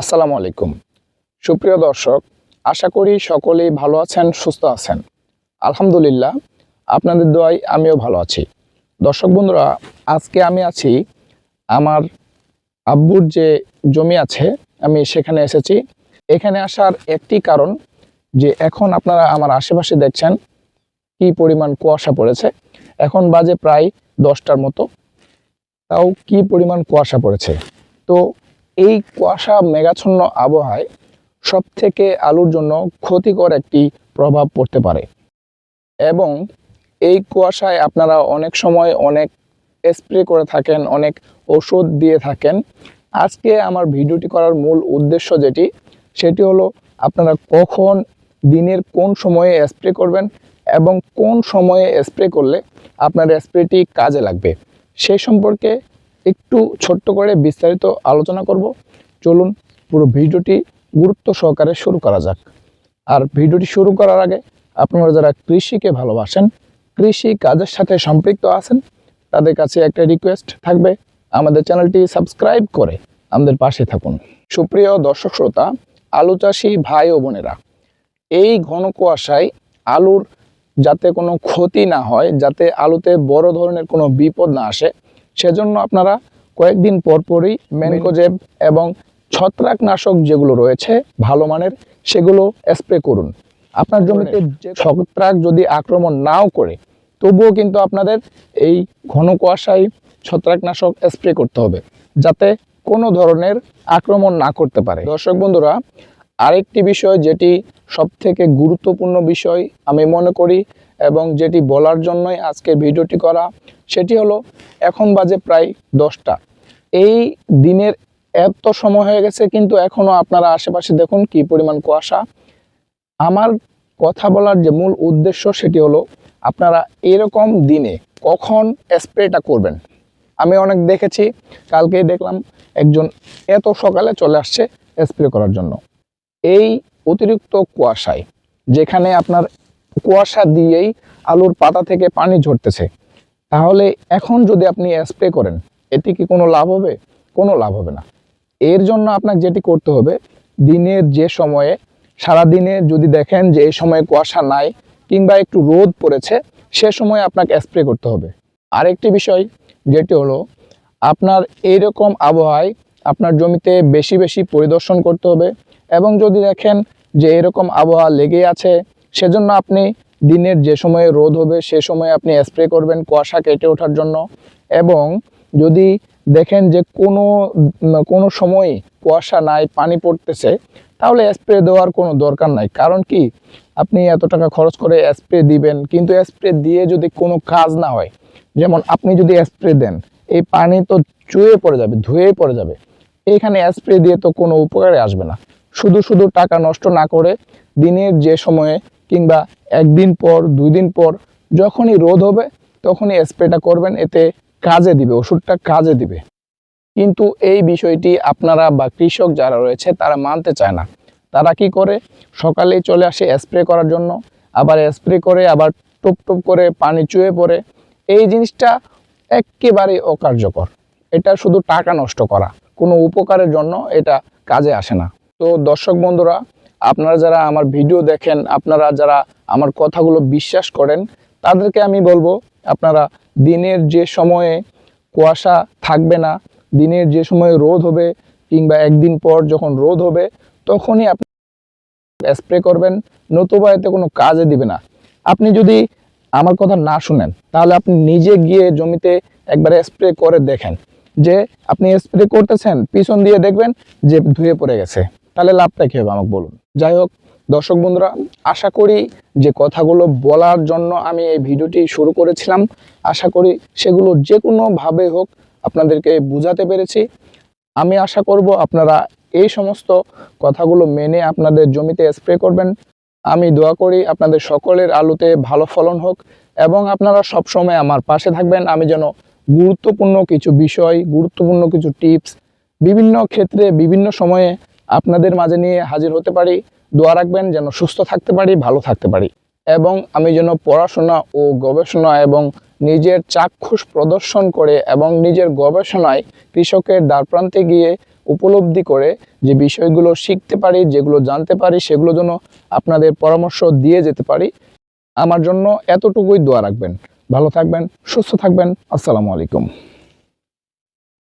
আসসালামু আলাইকুম। সুপ্রিয় দর্শক, আশা করি সকলেই ভালো আছেন, সুস্থ আছেন। আলহামদুলিল্লাহ, আপনাদের দোয়ায় আমিও ভালো আছি। দর্শক বন্ধুরা, আজকে আমি আছি আমার আব্বুর যে জমি আছে, আমি সেখানে এসেছি। এখানে আসার একটি কারণ যে এখন আপনারা আমার আশেপাশে দেখছেন কি পরিমাণ কুয়াশা পড়েছে। এখন বাজে প্রায় দশটার মতো। তাও কি পরিমাণ কুয়াশা পড়েছে? তো এই কুয়াশা মেঘাচ্ছন্ন আবহাওয়ায় সব থেকে আলুর জন্য ক্ষতিকর একটি প্রভাব পড়তে পারে। এবং এই কুয়াশায় আপনারা অনেক সময় অনেক স্প্রে করে থাকেন, অনেক ওষুধ দিয়ে থাকেন। আজকে আমার ভিডিওটি করার মূল উদ্দেশ্য যেটি, সেটি হলো আপনারা কখন, দিনের কোন সময়ে স্প্রে করবেন এবং কোন সময়ে স্প্রে করলে আপনার স্প্রেটি কাজে লাগবে। সেই সম্পর্কে একটু ছোট্ট করে বিস্তারিত আলোচনা করব। চলুন পুরো ভিডিওটি গুরুত্ব সহকারে শুরু করা যাক। আর ভিডিওটি শুরু করার আগে আপনারা যারা কৃষিকে ভালোবাসেন, কৃষি কাজের সাথে সম্পৃক্ত আছেন, তাদের কাছে একটা রিকোয়েস্ট থাকবে। আমাদের চ্যানেলটি সাবস্ক্রাইব করে আমাদের পাশে থাকুন। সুপ্রিয় দর্শক শ্রোতা, আলু চাষি ভাই ও বোনেরা, এই ঘন কুয়াশায় আলুর যাতে কোনো ক্ষতি না হয়, যাতে আলুতে বড় ধরনের কোনো বিপদ না আসে সেজন্য আপনারা কয়েকদিন পর পরই ম্যানকোজেব এবং ছত্রাকনাশক যেগুলো রয়েছে, ভালো মানের, সেগুলো স্প্রে করুন। আপনার জমিতে ছত্রাক যদি আক্রমণ নাও করে, তবুও কিন্তু আপনাদের এই ঘন কুয়াশায় ছত্রাকনাশক স্প্রে করতে হবে, যাতে কোনো ধরনের আক্রমণ না করতে পারে। দর্শক বন্ধুরা, আরেকটি বিষয় যেটি সব থেকে গুরুত্বপূর্ণ বিষয় আমি মনে করি এবং যেটি বলার জন্যই আজকে ভিডিওটি করা, সেটি হলো এখন বাজে প্রায় দশটা। এই দিনের এত সময় হয়ে গেছে, কিন্তু এখনও আপনারা আশেপাশে দেখুন কি পরিমাণ কুয়াশা। আমার কথা বলার যে মূল উদ্দেশ্য সেটি হলো, আপনারা এরকম দিনে কখন স্প্রেটা করবেন? আমি অনেক দেখেছি কালকেই দেখলাম একজন এত সকালে চলে আসছে স্প্রে করার জন্য। এই অতিরিক্ত কুয়াশায়, যেখানে আপনার কুয়াশা দিয়েই আলুর পাতা থেকে পানি ঝরতেছে। তাহলে এখন যদি আপনি স্প্রে করেন এটি কি কোনো লাভ হবে? কোনো লাভ হবে না। এর জন্য আপনাকে যেটি করতে হবে, দিনের যে সময়ে সারা দিনে যদি দেখেন যে এই সময়ে কুয়াশা নাই কিংবা একটু রোদ পড়েছে, সে সময় আপনাকে স্প্রে করতে হবে। আরেকটি বিষয়, যেটি হলো, আপনার এইরকম আবহাওয়ায় আপনার জমিতে বেশি বেশি পরিদর্শন করতে হবে এবং যদি দেখেন যে এরকম আবহাওয়া লেগে আছে সেজন্য আপনি দিনের যে সময়ে রোদ হবে, সে সময় আপনি স্প্রে করবেন কুয়াশা কেটে ওঠার জন্য। এবং যদি দেখেন যে কোনো কোনো সময়ে কুয়াশা নাই, পানি পড়তেছে, তাহলে স্প্রে দেওয়ার কোনো দরকার নাই। কারণ কি? আপনি এত টাকা খরচ করে স্প্রে দিবেন, কিন্তু স্প্রে দিয়ে যদি কোনো কাজ না হয়, যেমন আপনি যদি স্প্রে দেন, এই পানি তো চুয়ে পড়ে যাবে, ধুয়ে পড়ে যাবে। এইখানে স্প্রে দিয়ে তো কোনো উপকারে আসবে না। শুধু শুধু টাকা নষ্ট না করে দিনের যে সময়ে কিংবা একদিন পর দুই দিন পর যখনই রোদ হবে, তখনই স্প্রেটা করবেন, এতে কাজে দিবে, ওষুধটা কাজে দিবে। কিন্তু এই বিষয়টি আপনারা বা কৃষক যারা রয়েছে, তারা মানতে চায় না। তারা কি করে? সকালেই চলে আসে স্প্রে করার জন্য, আবার স্প্রে করে, আবার টুপ টুপ করে পানি চুয়ে পড়ে। এই জিনিসটা একেবারেই অকার্যকর। এটা শুধু টাকা নষ্ট করা, কোনো উপকারের জন্য এটা কাজে আসে না। তো দর্শক বন্ধুরা আপনারা যারা আমার ভিডিও দেখেন, আপনারা যারা আমার কথাগুলো বিশ্বাস করেন, তাদেরকে আমি বলব, আপনারা দিনের যে সময়ে কুয়াশা থাকবে না, দিনের যে সময়ে রোদ হবে, কিংবা একদিন পর যখন রোদ হবে, তখনই আপনি স্প্রে করবেন, নতুবা এতে কোনো কাজে দিবে না। আপনি যদি আমার কথা না শুনেন, তাহলে আপনি নিজে গিয়ে জমিতে একবারে স্প্রে করে দেখেন। যে আপনি স্প্রে করতেছেন, পিছন দিয়ে দেখবেন যে ধুয়ে পড়ে গেছে। তাহলে লাভটা কী হবে আমাকে বলুন? যাই হোক, দর্শক বন্ধুরা, আশা করি যে কথাগুলো বলার জন্য আমি এই ভিডিওটি শুরু করেছিলাম। আশা করি সেগুলো যে কোনোভাবে হোক আপনাদেরকে বোঝাতে পেরেছি। আমি আশা করব আপনারা এই সমস্ত কথাগুলো মেনে আপনাদের জমিতে স্প্রে করবেন। আমি দোয়া করি আপনাদের সকলের আলুতে ভালো ফলন হোক এবং আপনারা সবসময় আমার পাশে থাকবেন। আমি যেন গুরুত্বপূর্ণ কিছু বিষয়, গুরুত্বপূর্ণ কিছু টিপস, বিভিন্ন ক্ষেত্রে বিভিন্ন সময়ে আপনাদের মাঝে নিয়ে হাজির হতে পারি। দোয়া রাখবেন যেন সুস্থ থাকতে পারি, ভালো থাকতে পারি। এবং আমি যেন পড়াশোনা ও গবেষণা এবং নিজের চাক্ষুষ প্রদর্শন করে এবং নিজের গবেষণায় কৃষকের দ্বারপ্রান্তে গিয়ে উপলব্ধি করে যে বিষয়গুলো শিখতে পারি, যেগুলো জানতে পারি, সেগুলো যেন আপনাদের পরামর্শ দিয়ে যেতে পারি। আমার জন্য এতটুকুই দোয়া রাখবেন। ভালো থাকবেন, সুস্থ থাকবেন। আসসালামু আলাইকুম।